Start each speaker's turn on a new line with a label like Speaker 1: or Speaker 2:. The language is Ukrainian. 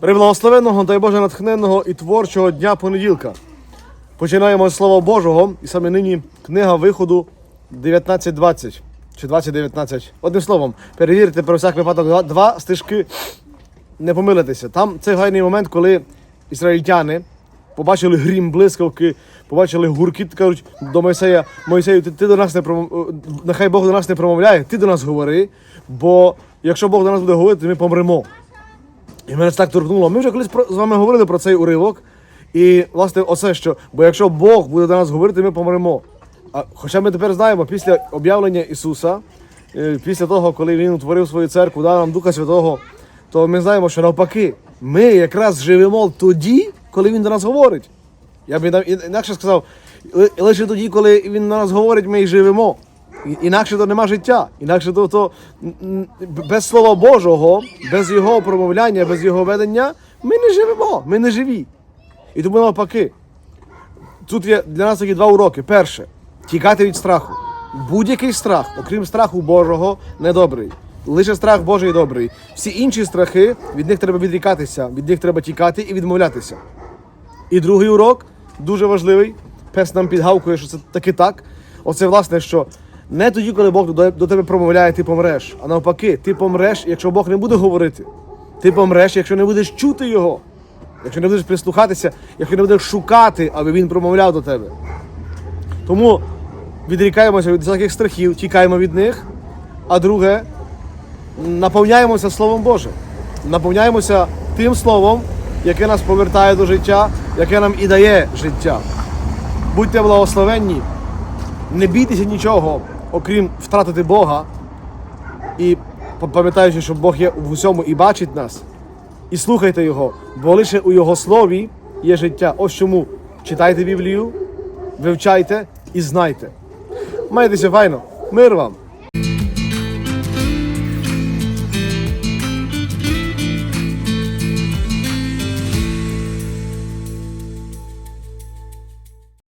Speaker 1: Приблагословенного, дай Боже, натхненного і творчого дня понеділка. Починаємо з Слова Божого, і саме нині книга виходу 19.20 чи 20.19. Одним словом, перевірте про всяк випадок два, стежки, не помилитеся. Там цей гайний момент, коли ізраїльтяни побачили грім, блискавки, побачили гуркіт, кажуть до Мойсея, Мойсею, ти, ти до нас не промов... нехай Бог до нас не промовляє, ти до нас говори, бо якщо Бог до нас буде говорити, ми помремо. І мене це так торкнуло. Ми вже колись про, з вами говорили про цей уривок. І, власне, оце що. Бо якщо Бог буде до нас говорити, ми помремо. А, хоча ми тепер знаємо, після об'явлення Ісуса, е, після того, коли Він утворив свою церкву, дав нам Духа Святого, то ми знаємо, що навпаки, ми якраз живемо тоді, коли Він до нас говорить. Я б інакше сказав, лише тоді, коли він на нас говорить, ми і живемо. Інакше то нема життя. Інакше то, то без Слова Божого, без його промовляння, без його ведення, ми не живемо, ми не живі. І тому навпаки. Тут є для нас такі два уроки. Перше тікати від страху. Будь-який страх, окрім страху Божого, недобрий. Лише страх Божий добрий. Всі інші страхи, від них треба відрікатися, від них треба тікати і відмовлятися. І другий урок дуже важливий. Пес нам підгавкує, що це таки так. Оце власне, що не тоді, коли Бог до, до тебе промовляє, ти помреш. А навпаки, ти помреш, якщо Бог не буде говорити. Ти помреш, якщо не будеш чути його, якщо не будеш прислухатися, якщо не будеш шукати, аби він промовляв до тебе. Тому відрікаємося від всяких страхів, тікаємо від них. А друге, наповняємося Словом Божим. Наповняємося тим словом, яке нас повертає до життя, яке нам і дає життя. Будьте благословенні, не бійтеся нічого, окрім втратити Бога. І пам'ятаючи, що Бог є в усьому і бачить нас. І слухайте Його, бо лише у Його слові є життя. Ось чому читайте Біблію, вивчайте і знайте. Майтеся файно, мир вам!